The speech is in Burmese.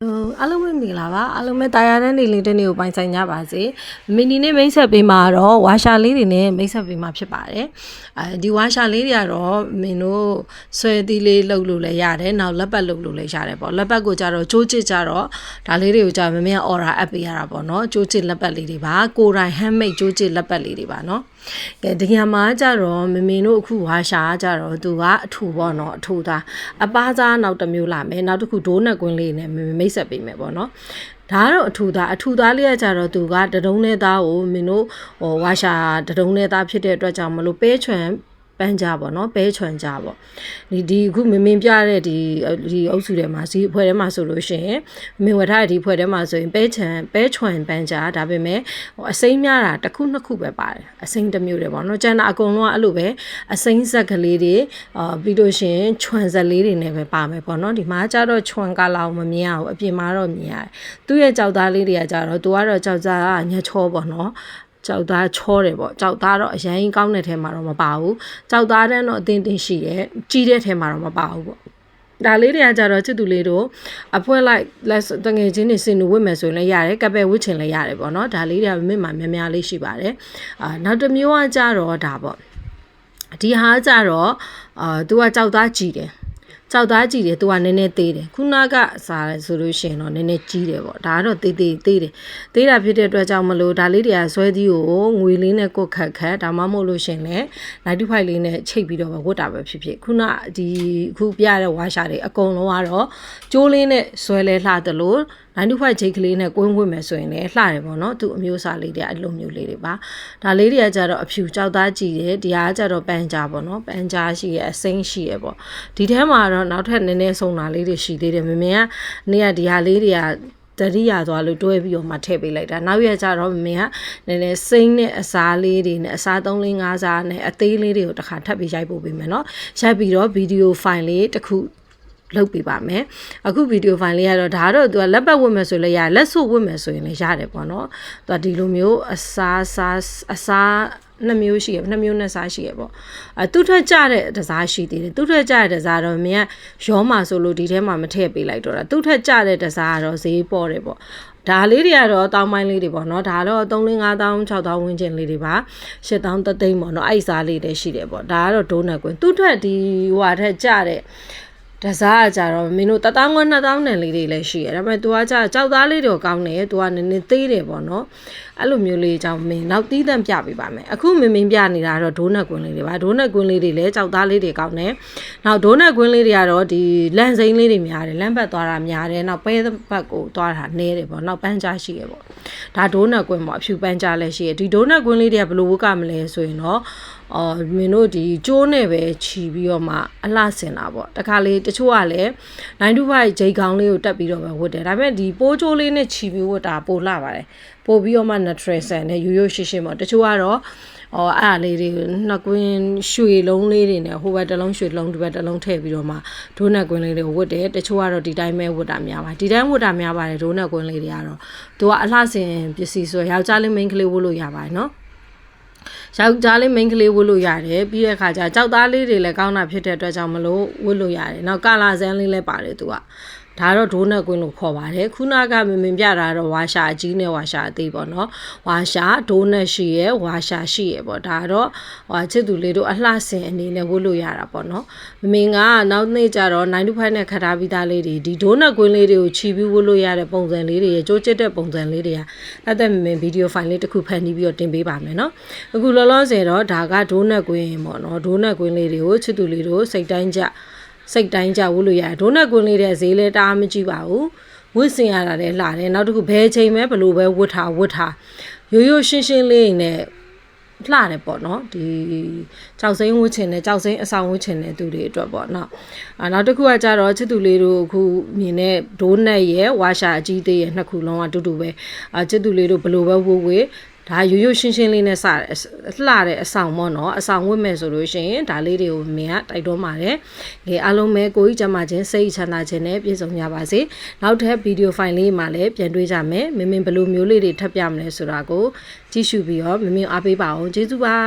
ဟို အားလုံးပဲမင်္ဂလာပါအားလုံးပဲတာယာတဲ့နေလေးတဲ့နေ့ကိုပိုင်ဆိုင်ကြပါစေမီနီနဲ့မိတ်ဆက်ပေးမှာတော့ဝါရှာလေးတွေနဲ့မိတ်ဆက်ပေးမှာဖြစ်ပါတယ်အဲဒီဝါရှာလေးတွေကတော့မင်းတို့ဆွဲသီးလေးလှုပ်လို့လည်းရတယ်နောက်လက်ပတ်လှုပ်လို့လည်းရတယ်ပေါ့လက်ပတ်ကိုကြတော့ချိုးချစ်ကြတော့ဒါလေးတွေကိုကြမမင်း order app ပေးရတာပေါ့နော်ချိုးချစ်လက်ပတ်လေးတွေပါကိုယ်တိုင် handmade ချိုးချစ်လက်ပတ်လေးတွေပါနော်ကဲဒီညမှာကြတော့မမင်းတို့အခုဝါရှာကြတော့သူကအထူပေါ့နော်အထူသားအပားစားနောက်တစ်မျိုးလာမယ်နောက်တစ်ခုဒိုးနက်ကွင်းလေးနဲ့မမမိတ်ဆက်ပေးမယ်ပေါ့နော်ဒါကတော့အထူသားအထူသားလေးကကြတော့သူကတဒုံးနဲ့သားကိုမင်းတို့ဟိုဝါရှာတဒုံးနဲ့သားဖြစ်တဲ့အတွက်ကြောင့်မလို့ပဲချွန် ပန်းကြပေါ့နော်ပဲချွန်ကြပေါ့ဒီဒီအခုမမင်းပြတဲ့ဒီဒီအုပ်စုထဲမှာစီအဖွဲ့ထဲမှာဆိုလို့ရှိရင်မင်းဝထားတဲ့ဒီအဖွဲ့ထဲမှာဆိုရင်ပဲချန်ပဲချွန်ပန်းကြဒါပေမဲ့ဟိုအစိမ်းများတာတစ်ခုနှစ်ခုပဲပါတယ်အစိမ်းတစ်မျိုးတွေပေါ့နော်ကျန်တာအကုန်လုံးကအဲ့လိုပဲအစိမ်းဆက်ကလေးတွေအာပြီးလို့ရှိရင်ချွန်ဆက်လေးတွေနဲ့ပဲပါမယ်ပေါ့နော်ဒီမှာကျတော့ချွန်ကလာအောင်မမြင်ရဘူးအပြင်မှာတော့မြင်ရတယ်သူ့ရဲ့ကြောက်သားလေးတွေကကြတော့သူကတော့ကြောက်သားကညချောပေါ့နော် ကြောက်သားချောတယ်ပေါ့ကြောက်သားတော့အရင်ကောင်းတဲ့ထဲမှာတော့မပါဘူးကြောက်သားတန်းတော့အတင်းတင်းရှိတယ်ကြီးတဲ့ထဲမှာတော့မပါဘူးပေါ့ဒါလေးတွေကကြတော့ချစ်သူလေးတို့အဖွဲလိုက်လက်တငယ်ချင်းတွေစင်နူဝစ်မယ်ဆိုရင်လည်းရတယ်ကပ်ပဲဝစ်ချင်လည်းရတယ်ပေါ့နော်ဒါလေးတွေကမြင့်မှများများလေးရှိပါတယ်အာနောက်တစ်မျိုးကကြတော့ဒါပေါ့ဒီဟာကြတော့အာသူကကြောက်သားကြည်တယ် ကြောက်သားကြည့်တယ်သူကနည်းနည်းသေးတယ်ခုနကစားလဲဆိုလို့ရှိရင်တော့နည်းနည်းကြီးတယ်ပေါ့ဒါကတော့သေးသေးသေးတယ်သေးတာဖြစ်တဲ့အတွက်ကြောင့်မလို့ဒါလေးတွေကဇွဲသီးကိုငွေလေးနဲ့ကိုက်ခတ်ခတ်ဒါမှမဟုတ်လို့ရှိရင်လည်း95လေးနဲ့ချိတ်ပြီးတော့ဝတ်တာပဲဖြစ်ဖြစ်ခုနဒီခုပြရတဲ့ဝါရှာတွေအကုန်လုံးကတော့ကျိုးလေးနဲ့ဇွဲလဲလှတယ်လို့95ချိတ်ကလေးနဲ့ကွင်းဝတ်မယ်ဆိုရင်လည်းလှတယ်ပေါ့နော်သူအမျိုးအစားလေးတွေအလိုမျိုးလေးတွေပါဒါလေးတွေကကြတော့အဖြူကြောက်သားကြည့်တယ်ဒီဟာကြတော့ပန်းကြားပေါ့နော်ပန်းကြားရှိရအစိမ်းရှိရပေါ့ဒီထဲမှာတနောက်ထပ်နည်းနည်းဆုံးတာလေးတွေရှိသေးတယ်မမေကနေကဒီဟာလေးတွေကတရိယာသွားလို့တွဲပြီးတော့မှထည့်ပေးလိုက်တာနောက်ရကြတော့မင်းကနည်းနည်းစိမ့်နဲ့အစားလေးတွေနဲ့အစား3 4 5စားနဲ့အသေးလေးတွေကိုတစ်ခါထပ်ပြီးရိုက်ပို့ပေးမယ်เนาะရိုက်ပြီးတော့ဗီဒီယိုဖိုင်လေးတစ်ခု လုပ်ပေးပါမယ်အခုဗီဒီယိုဖိုင်လေးကတော့ဒါတော့သူကလက်ပတ်ဝတ်မယ်ဆိုလည်းရလက်စွပ်ဝတ်မယ်ဆိုရင်လည်းရတယ်ပေါ့နော်သူကဒီလိုမျိုးအစားစားအစားနှစ်မျိုးရှိရနှစ်မျိုးနဲ့စားရှိရပေါ့အဲသူ့ထက်ကြတဲ့တစားရှိသေးတယ်သူ့ထက်ကြတဲ့တစားတော့မင်းကရောမှာဆိုလို့ဒီထဲမှာမထည့်ပေးလိုက်တော့တာသူ့ထက်ကြတဲ့တစားကတော့ဈေးပေါ်တယ်ပေါ့ဒါလေးတွေကတော့တောင်းပိုင်းလေးတွေပေါ့နော်ဒါတော့3 5 000 6000ဝန်းကျင်လေးတွေပါ8000တသိန်းပေါ့နော်အဲ့စားလေးတွေရှိတယ်ပေါ့ဒါကတော့ဒိုးနက်ကွင်းသူ့ထက်ဒီဟိုဟာထက်ကြတဲ့ တစားကကြတော့မင်းတို့1000ခွ2000နဲ့လေးတွေလည်းရှိရဒါပေမဲ့ तू ကကြကြောက်သားလေးတွေကောင်းတယ် तू ကနည်းနည်းသေးတယ်ပေါ့နော်အဲ့လိုမျိုးလေးအကြောင်းမင်းနောက်တီးတန့်ပြပေးပါမယ်အခုမင်းမင်းပြနေတာကတော့ဒိုးနက်ကွင်းလေးတွေပါဒိုးနက်ကွင်းလေးတွေလည်းကြောက်သားလေးတွေကောင်းတယ်နောက်ဒိုးနက်ကွင်းလေးတွေကတော့ဒီလန်စိမ်းလေးတွေများတယ်လမ်းဘက်သွားတာများတယ်နောက်ပဲဘက်ကိုသွားတာနဲတယ်ပေါ့နောက်ပန်းကြားရှိရပေါ့ဒါဒိုးနက်ကွင်းပေါ့အဖြူပန်းကြားလည်းရှိရဒီဒိုးနက်ကွင်းလေးတွေကဘယ်လိုဝတ်ကမလဲဆိုရင်တော့အော်မင်းတို့ဒီကျိုးနဲ့ပဲခြီပြီးတော့မှအလှဆင်တာပေါ့တခါလေတချို့ကလည်း9 to 5ဂျိတ်ကောင်းလေးကိုတက်ပြီးတော့ပဲဝတ်တယ်ဒါပေမဲ့ဒီပိုးကျိုးလေးနဲ့ခြီပြီးဝတ်တာပိုလှပါတယ်ပို့ပြီးတော့မှ natural ဆန်နဲ့ရိုးရိုးရှင်းရှင်းပေါ့တချို့ကတော့အော်အဲ့ဒါလေးတွေနှစ်ကွင်းရွှေလုံးလေးတွေနဲ့ဟိုဘက်တစ်လုံးရွှေလုံးဒီဘက်တစ်လုံးထည့်ပြီးတော့မှဒိုးနက်ကွင်းလေးတွေကိုဝတ်တယ်တချို့ကတော့ဒီတိုင်းပဲဝတ်တာများပါဒီတိုင်းဝတ်တာများပါတယ်ဒိုးနက်ကွင်းလေးတွေကတော့သူကအလှဆင်ပစ္စည်းဆိုယောက်ျားလေးမိန်းကလေးဝတ်လို့ရပါတယ်နော် ယောက်ျားလေးမိန်းကလေးဝတ်လို့ရတယ်ပြီးတဲ့အခါကျကြောက်သားလေးတွေလည်းကောင်းတာဖြစ်တဲ့အတွက်ကြောင့်မလို့ဝတ်လို့ရတယ်နောက်ကာလာဇန်လေးလည်းပါတယ်သူက ဒါတော့ဒိုးနက်ကွင်းလို့ခေါ်ပါတယ်ခုနကမင်မင်ပြတာတော့ဝါရှာအကြီးနဲ့ဝါရှာအသေးပေါ့နော်ဝါရှာဒိုးနက်ရှိရယ်ဝါရှာရှိရယ်ပေါ့ဒါတော့ဟိုချစ်သူလေးတို့အလှဆင်အနေနဲ့ဝတ်လို့ရတာပေါ့နော်မမင်ကနောက်နေ့ကျတော့9 to 5နဲ့ခထားပြီးသားလေးတွေဒီဒိုးနက်ကွင်းလေးတွေကိုခြီးပြီးဝတ်လို့ရတဲ့ပုံစံလေးတွေရကြိုးကျတဲ့ပုံစံလေးတွေကအဲ့တဲ့မမင်ဗီဒီယိုဖိုင်လေးတစ်ခုဖန်တီးပြီးတော့တင်ပေးပါမယ်နော်အခုလောလောဆယ်တော့ဒါကဒိုးနက်ကွင်းပေါ့နော်ဒိုးနက်ကွင်းလေးတွေကိုချစ်သူလေးတို့စိတ်တိုင်းကြ စိတ်တိုင်းကြဝတ်လို့ရတယ်ဒိုးနက်ကွင်းလေးတဲ့ဈေးလဲတအားမကြည့်ပါဘူးဝတ်စင်ရတာလည်းလှတယ်နောက်တစ်ခုဘယ်ချိန်ပဲဘလို့ပဲဝတ်ထားဝတ်ထားရိုးရိုးရှင်းရှင်းလေးနဲ့လှတယ်ပေါ့နော်ဒီကြောက်စိမ့်ဝှချင်တယ်ကြောက်စိမ့်အဆောင်ဝှချင်တယ်သူတွေအတွက်ပေါ့နော်အာနောက်တစ်ခုကကြတော့ချစ်သူလေးတို့အခုမြင်တဲ့ဒိုးနက်ရဲ့ဝါရှာအကြီးသေးရဲ့နှစ်ခုလုံးကအတူတူပဲအာချစ်သူလေးတို့ဘလို့ပဲဝှဝှ ဒါရိုးရိုးရှင်းရှင်းလေးနဲ့စတယ်လှတဲ့အဆောင်ပေါ့နော်အဆောင်ဝတ်မယ်ဆိုလို့ရှိရင်ဒါလေးတွေကိုမင်းကတိုက်တွန်းပါတယ်ငယ်အားလုံးပဲကိုကြီးကျမချင်းစိတ်ချမ်းသာခြင်းနဲ့ပြည့်စုံကြပါစေနောက်ထပ်ဗီဒီယိုဖိုင်လေးမှာလည်းပြန်တွေ့ကြမယ်မင်းမင်းဘယ်လိုမျိုးလေးတွေထပ်ပြမလဲဆိုတာကိုကြည့်ရှုပြီးတော့မင်းမင်းအားပေးပါအောင်ကျေးဇူးပါ